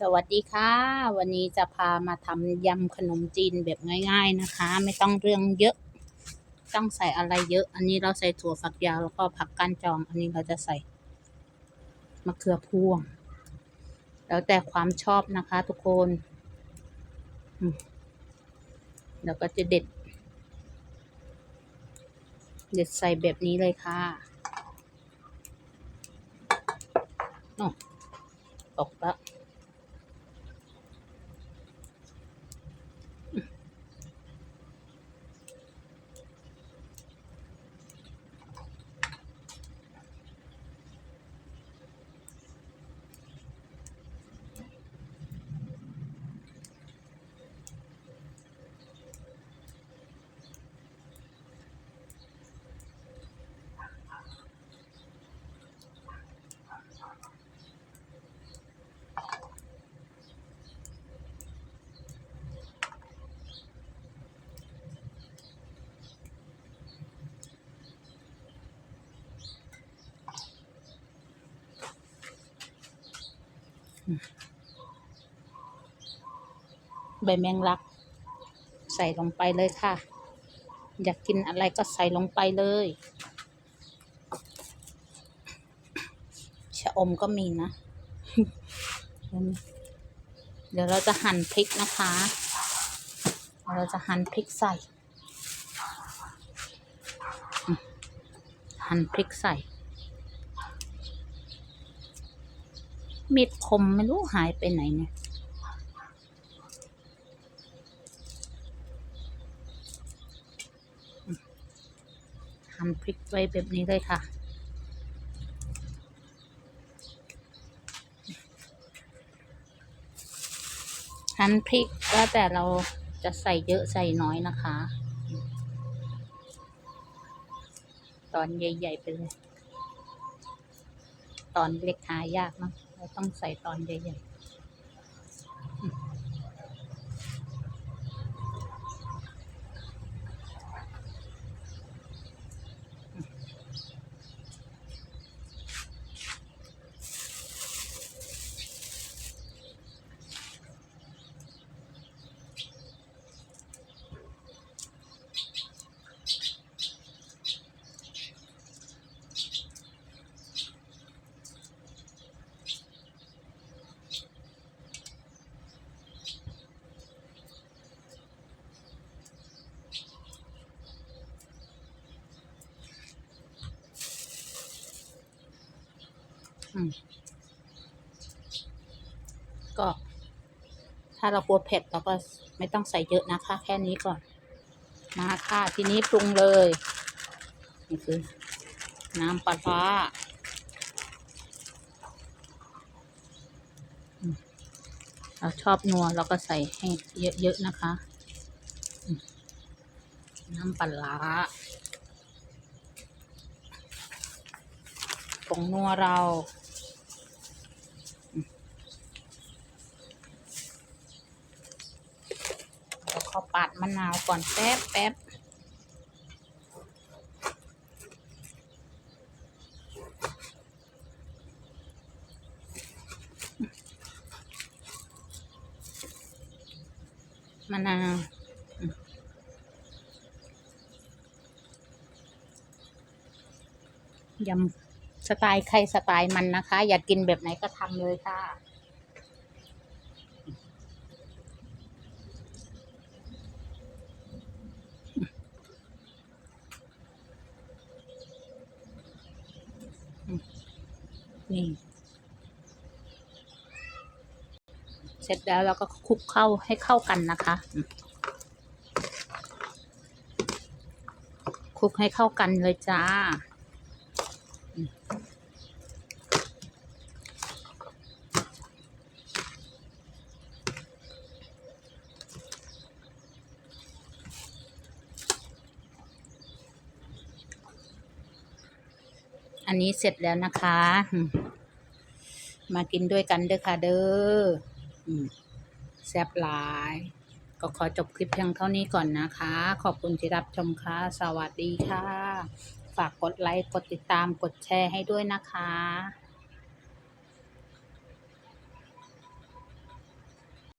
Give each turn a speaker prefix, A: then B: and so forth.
A: สวัสดีค่ะ วันนี้จะพามาทำยำขนมจีนแบบง่าย ๆนะคะ ไม่ต้องเรื่องเยอะ ต้องใส่อะไรเยอะ อันนี้เราใส่ถั่วฝักยาวแล้วก็ผักก้านจอง อันนี้เราจะใส่มะเขือพวง แล้วแต่ความชอบนะคะทุกคนแล้วก็จะเด็ด เด็ดใส่แบบนี้เลยค่ะโอ้ตกแล้ว ใบแมงลัก ใส่ลงไปเลยค่ะ อยากกินอะไรก็ใส่ลงไปเลยชะอมก็มีนะ เดี๋ยวเราจะหั่นพริกนะคะ เราจะหั่นพริกใส่ หั่นพริกใส่ มีดคมไม่รู้หายไปไหนเนี่ย หั่นพริกไว้แบบนี้เลยค่ะ หั่นพริกแล้วแต่เราจะใส่เยอะใส่น้อยนะคะ ตอนใหญ่ ๆ ไปเลย ตอนเล็กหายากเนอะ เราต้องใส่ตอนใหญ่ๆ ก็ ถ้าเรากลัวเผ็ดเราก็ไม่ต้องใส่เยอะนะคะ แค่นี้ก่อน มาค่ะ ทีนี้ปรุงเลย นี่คือ น้ำปลาร้าเราชอบนัวเราก็ใส่ให้เยอะๆนะคะ น้ำปลาร้าผงนัวเราอืม แล้วก็ปาดมะนาวก่อนแป๊บแป๊บมะนาวยำสไตล์ใครสไตล์มันนะคะ อยากกินแบบไหนก็ทำเลยค่ะ นี่เสร็จแล้วเราก็คลุกเข้าให้เข้ากันนะคะอืมคลุกให้เข้ากันเลยจ้า อันนี้เสร็จแล้วนะคะ มากินด้วยกันเด้อค่ะเด้อแซ่บหลาย ก็ขอจบคลิปเพียงเท่านี้ก่อนนะคะ ขอบคุณที่รับชมค่ะ สวัสดีค่ะ ฝากกดไลค์ กดติดตาม กดแชร์ให้ด้วยนะคะ